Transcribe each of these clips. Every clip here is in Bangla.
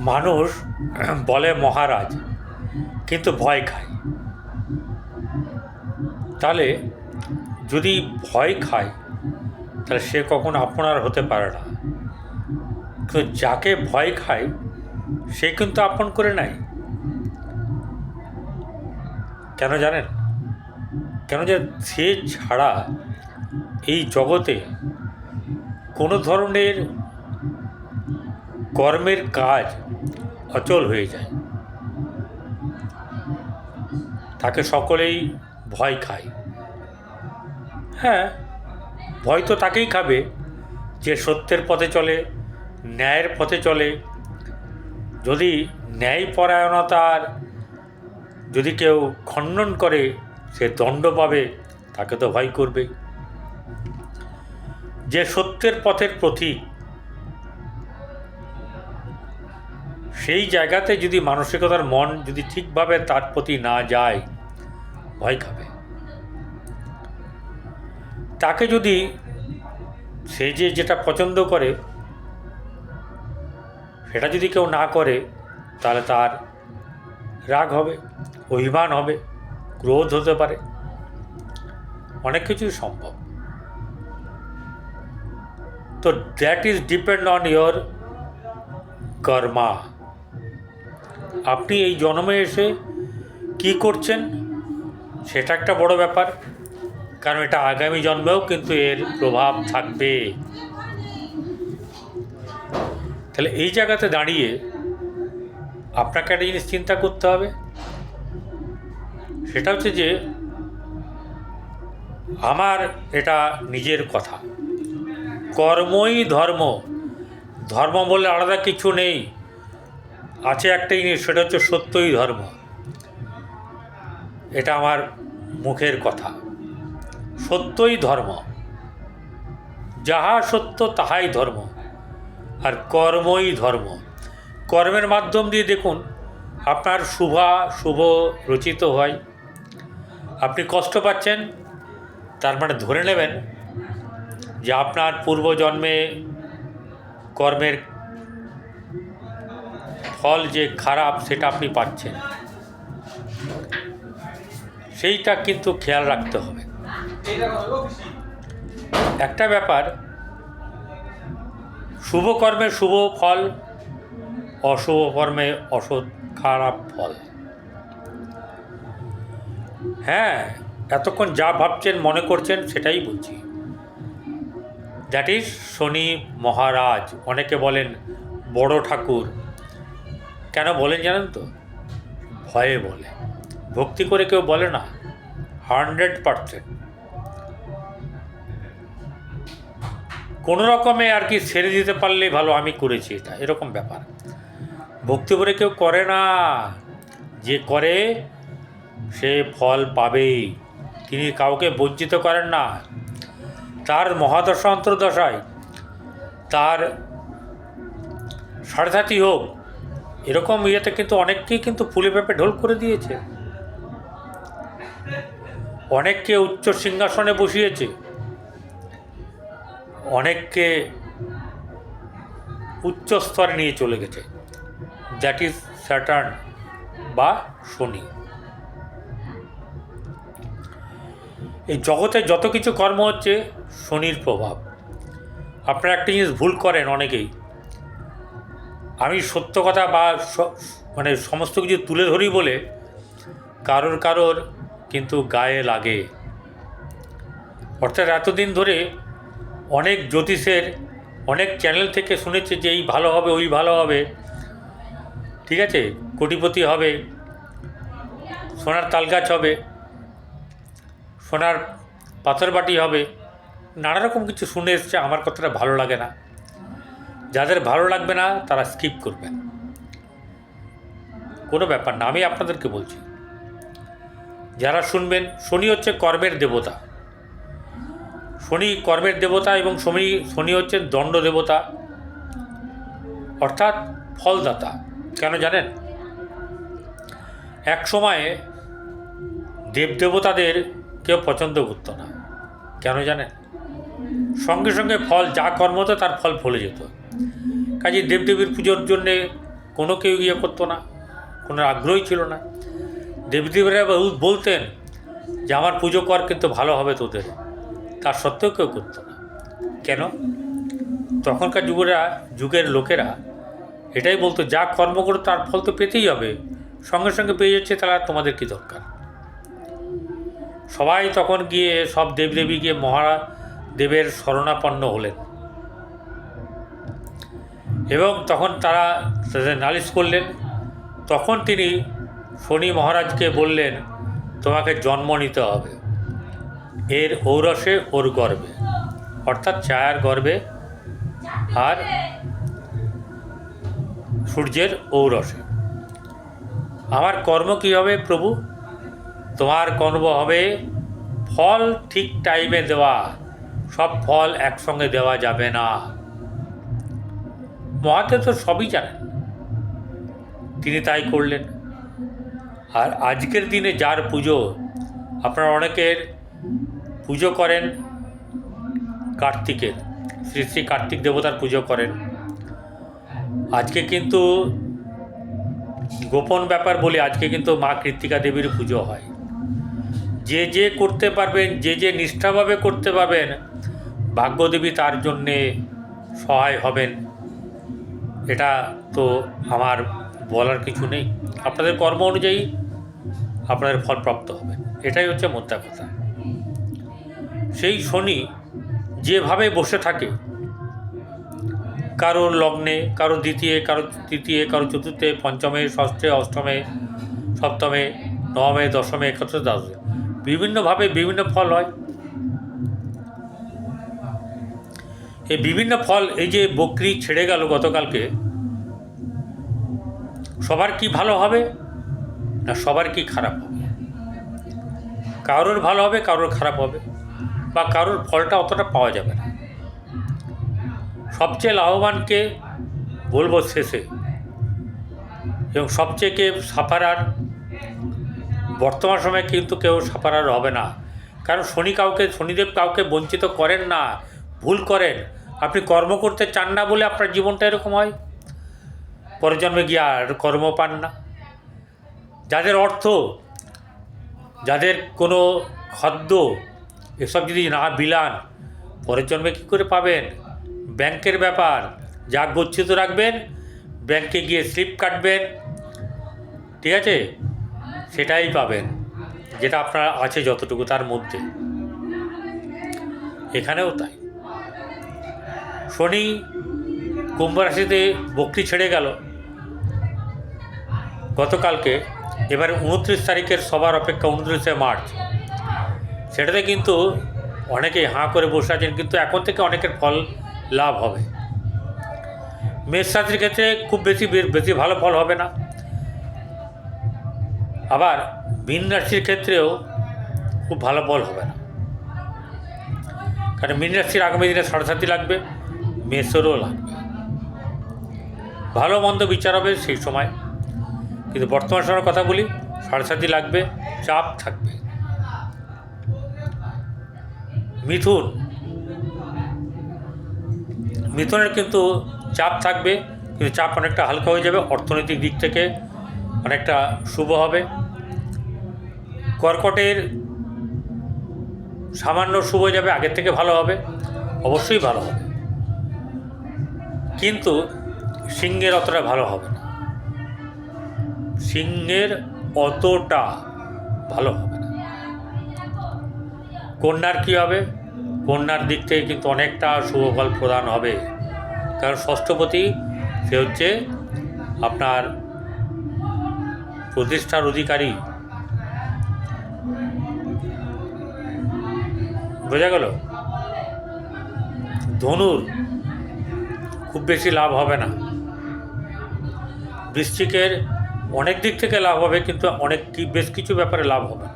মানুষ বলে, মহারাজ, কিন্তু ভয় খায়। তাহলে যদি ভয় খায়, তাহলে সে কখনো আপনার হতে পারে না। কিন্তু যাকে ভয় খায়, সে কিন্তু আপন করে নেয়। কেন জানেন? কেন যে সে ছাড়া এই জগতে কোনো ধরনের কর্মের কাজ অচল হয়ে যায়। তাকে সকলেই ভয় খায়। হ্যাঁ ভয় তো তাকেই খাবে যে সত্যের পথে চলে, ন্যায়ের পথে চলে। যদি ন্যায়পরায়ণতার যদি কেউ খণ্ডন করে, সে দণ্ড পাবে, তাকে তো ভয় করবে। যে সত্যের পথের প্রতীক সেই জায়গাতে যদি মানসিকতার মন যদি ঠিকভাবে তার প্রতি না যায়, ভয় খাবে। তাকে যদি সে যে যেটা পছন্দ করে, সেটা যদি কেউ না করে, তাহলে তার রাগ হবে, অভিমান হবে, ক্রোধ হতে পারে। অনেক কিছুই সম্ভব। তো that is depend on your karma আপনি এই জন্মে এসে কি করছেন? সেটা একটা বড় ব্যাপার। কারণ এটা আগামী জন্মেও কিন্তু এর প্রভাব থাকবে। তাহলে এই জায়গাতে দাঁড়িয়ে আপনাকে একটা জিনিস চিন্তা করতে হবে। সেটা হচ্ছে যে, আমার এটা নিজের কথা। কর্মই ধর্ম। ধর্ম বলে আলাদা কিছু নেই। আছে একটা জিনিস, সেটা হচ্ছে সত্যই ধর্ম। এটা আমার মুখের কথা। সত্যই ধর্ম। যাহা সত্য তাহাই ধর্ম, আর কর্মই ধর্ম। কর্মের মাধ্যম দিয়ে দেখুন, আপনার শুভা, শুভ রচিত হয়। আপনি কষ্ট পাচ্ছেন, তার মানে ধরে নেবেন যে আপনার পূর্বজন্মে কর্মের ফল যে খারাপ সেটা আপনি পাচ্ছেন। সেইটা কিন্তু খেয়াল রাখতে হবে। একটা ব্যাপার, শুভ কর্মে শুভ ফল, অশুভ কর্মে অসৎ খারাপ ফল। হ্যাঁ এতক্ষণ যা ভাবছেন, মনে করছেন, সেটাই বলছি। দ্যাট ইজ শনি মহারাজ, অনেকে বলেন বড় ঠাকুর। কেন বলেন জানেন তো? ভয়ে বলে। ভক্তি করে কেউ বলে না। Hundred percent. কোনো রকমে আর কি ছেড়ে দিতে পারলেই ভালো, আমি করেছি এটা। এরকম ব্যাপার। ভক্তি করে কেউ করে না। যে করে, সে ফল পাবেই। তিনি কাউকে বঞ্চিত করেন না। তার মহাদশা অন্তর্দশায়, তার সাড়ে সাথী হোক এরকম ইয়েতে কিন্তু অনেককেই কিন্তু ফুলে পেঁপে ঢোল করে দিয়েছে। অনেককে উচ্চ সিংহাসনে বসিয়েছে। অনেককে উচ্চ স্তরে নিয়ে চলে গেছে। দ্যাট ইজ স্যাটার্ন বা শনি। এই জগতে যত কিছু কর্ম হচ্ছে, শনির প্রভাব। আপনারা একটা জিনিস ভুল করেন অনেকেই। আমি সত্য কথা বা মানে সমস্ত কিছু তুলে ধরি বলে কারোর কারোর কিন্তু গায়ে লাগে। অর্থাৎ এতদিন ধরে অনেক জ্যোতিষের অনেক চ্যানেল থেকে শুনেছে যে এই ভালো হবে, ওই ভালো হবে। ঠিক আছে? কোটিপতি হবে, সোনার তালগাছ হবে, সোনার পাথর বাটি হবে, নানা রকম কিছু শুনে এসছে, আমার কথাটা ভালো লাগে না। যাদের ভালো লাগবে না, তারা স্কিপ করবেন কোনো ব্যাপার না, আমি আপনাদেরকে বলছি। যারা শুনবেন, শনি হচ্ছে কর্মের দেবতা। শনি কর্মের দেবতা এবং শনি শনি হচ্ছে দণ্ড দেবতা, অর্থাৎ ফলদাতা। কেন জানেন? এক সময়ে দেবদেবতাদের কেউ পছন্দ করতো না। কেন জানেন? সঙ্গে সঙ্গে ফল, যা কর্ম হতো তার ফল ফলে যেত। কাজে দেবদেবীর পুজোর জন্যে কোনো কেউ ইয়ে করতো না, কোনো আগ্রহই ছিল না। দেবদেবীরা বলতেন যে, আমার পুজো কর কিন্তু ভালো হবে তোদের। তার সত্ত্বেও কেউ করতো না। কেন? তখনকার যুগেরা যুগের লোকেরা এটাই বলতো, যা কর্ম করো তার ফল তো পেতেই হবে। সঙ্গে সঙ্গে পেয়ে যাচ্ছে তাহলে তোমাদের কী দরকার? সবাই তখন গিয়ে সব দেবদেবী গিয়ে মহারা দেবের শরণাপন্ন হলেন। এবং তখন তারা তাদের নালিশ করলেন। তখন তিনি শনি মহারাজকে বললেন, তোমাকে জন্ম নিতে হবে। এর ঔরসে ওর গর্বে। অর্থাৎ ছায়ার গর্বে আর সূর্যের ঔরসে। আমার কর্ম কী হবে প্রভু? তোমার কর্ম হবে ফল ঠিক টাইমে দেওয়া। সব ফল একসঙ্গে দেওয়া যাবে না। মহাদেব তো সবই জানেন। তিনি তাই করলেন। আর আজকের দিনে যার পুজো, আপনারা অনেকের পুজো করেন, কার্তিকের, শ্রী শ্রী কার্তিক দেবতার পুজো করেন। আজকে কিন্তু গোপন ব্যাপার বলি আজকে কিন্তু মা কৃত্তিকা দেবীর পুজো হয়। যে যে করতে পারবেন, যে যে নিষ্ঠাভাবে করতে পারবেন, ভাগ্যদেবী তার জন্যে সহায় হবেন। এটা তো আমার বলার কিছু নেই। আপনাদের কর্ম অনুযায়ী আপনাদের ফলপ্রাপ্ত হবে। এটাই হচ্ছে মোদ্দা কথা। সেই শনি যেভাবে বসে থাকে, কারোর লগ্নে কারও দ্বিতীয় কারও তৃতীয় কারও চতুর্থে, পঞ্চমে, ষষ্ঠে, অষ্টমে, সপ্তমে, নবমে, দশমে একত্রে দ্বাদশে, বিভিন্নভাবে বিভিন্ন ফল হয়। এই বিভিন্ন ফল, এই যে বকরি ছেড়ে গেল গতকালকে, সবার কি ভালো হবে না সবার কি খারাপ হবে? কারোর ভালো হবে, কারোর খারাপ হবে, বা কারোর ফলটা অতটা পাওয়া যাবে না। সবচেয়ে লাভবানকে বলব শেষে, এবং সবচেয়ে কে সাফারার বর্তমান সময়ে কিন্তু কেউ সাফারার হবে না। কারণ শনি কাউকে, শনিদেব কাউকে বঞ্চিত করেন না, ভুল করেন। আপনি কর্ম করতে চান না বলে আপনার জীবনটা এরকম হয়? পরের জন্মে গিয়ে আর কর্ম পান না। যাদের অর্থ, যাদের কোনো খাদ্য, এসব যদি না বিলান পরের জন্মে কী করে পাবেন? ব্যাংকের ব্যাপার, যা গচ্ছিত রাখবেন, ব্যাংকে গিয়ে স্লিপ কাটবেন, ঠিক আছে? সেটাই পাবেন, যেটা আপনার আছে যতটুকু তার মধ্যে। এখানেও তাই। শনি কুম্ভ রাশিতে বকরি ছেড়ে গেল। গতকালকে, এবারে উনত্রিশ তারিখের সবার অপেক্ষা উনত্রিশে মার্চ। সেটাতে কিন্তু অনেকেই হাঁ করে বসে আছেন, কিন্তু এখন থেকে অনেকের ফল লাভ হবে। মেষ রাশির ক্ষেত্রে খুব বেশি বেশি ভালো ফল হবে না। আবার মীন রাশির ক্ষেত্রেও খুব ভালো ফল হবে না। কারণ মীন রাশির আগামী দিনে সাড়ে লাগবে। মেষেরও লাগবে ভালো মন্দ বিচার হবে সেই সময়। কিন্তু বর্তমান সময়ের কথা বলি, সাড়ে লাগবে, চাপ থাকবে। মিথুন। মিথুনের কিন্তু চাপ থাকবে, কিন্তু চাপ অনেকটা হালকা হয়ে যাবে, অর্থনৈতিক দিক থেকে অনেকটা শুভ হবে। কর্কটের সামান্য শুভ যাবে, আগের থেকে ভালো হবে, অবশ্যই ভালো হবে। কিন্তু সিংহের অতটা ভালো হবে না। সিংহের অতটা ভালো হবে না। কন্যার কী হবে? কন্যার দিক থেকে কিন্তু অনেকটা শুভফল প্রদান হবে। কারণ ষষ্ঠপতি, সে হচ্ছে আপনার প্রতিষ্ঠার অধিকারী। বোঝা গেল? ধনুর খুব বেশি লাভ হবে না। বৃশ্চিকের অনেক দিক থেকে লাভ হবে, কিন্তু অনেক বেশ কিছু ব্যাপারে লাভ হবে না।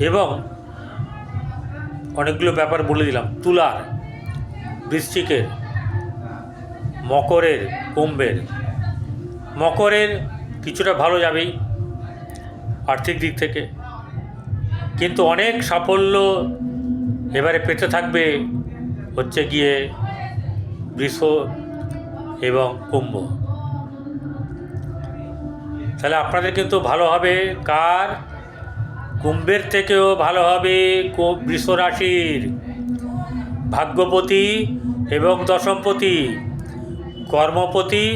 এবং অনেকগুলো ব্যাপার বলে দিলাম। তুলার, বৃশ্চিকের, মকরের, কুম্ভের। মকরের কিছুটা ভালো যাবেই আর্থিক দিক থেকে। কিন্তু অনেক সাফল্য এবারে পেতে থাকবে হচ্ছে গিয়ে বৃষ এবং কুম্ভ। তাহলে আপনাদের কিন্তু ভালো হবে, কার? কুম্ভের থেকেও ভালো হবে বৃষ রাশির ভাগ্যপতি এবং দশমপতি, কর্মপতি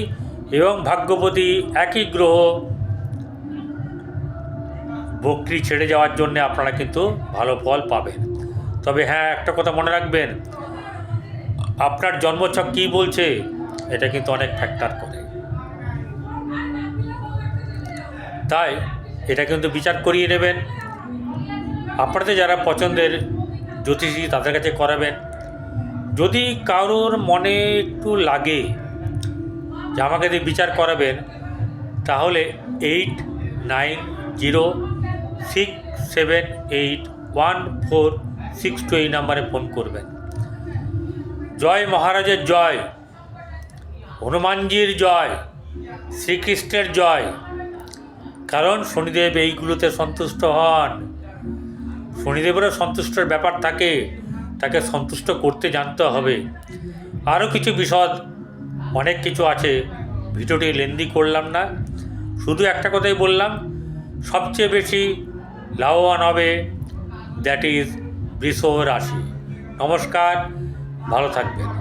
এবং ভাগ্যপতি একই গ্রহ। বকরি ছেড়ে যাওয়ার জন্য আপনারা কিন্তু ভালো ফল পাবেন। তবে হ্যাঁ একটা কথা মনে রাখবেন। আপনার জন্মছক কী বলছে, এটা কিন্তু অনেক ফ্যাক্টর করে। তাই এটা কিন্তু বিচার করিয়ে নেবেন। আপনাদের যারা পছন্দের জ্যোতিষী, তাদের কাছে করাবেন। যদি কারোর মনে একটু লাগে যে আমাকে দিয়ে বিচার করাবেন, তাহলে eight nine zero six seven eight one four six two এই নাম্বারে ফোন করবেন। জয় মহারাজের জয়, হনুমানজির জয়, শ্রীকৃষ্ণের জয়। কারণ শনিদেব এইগুলোতে সন্তুষ্ট হন। শনিদেবেরও সন্তুষ্টর ব্যাপার থাকে, তাকে সন্তুষ্ট করতে জানতে হবে। আরও কিছু বিশদ, অনেক কিছু আছে, ভিডিওটি লেন্দি করলাম না। শুধু একটা কথাই বললাম, সবচেয়ে বেশি লাভবান হবে দ্যাট ইজ বৃষ রাশি। নমস্কার ভালো থাকবেন।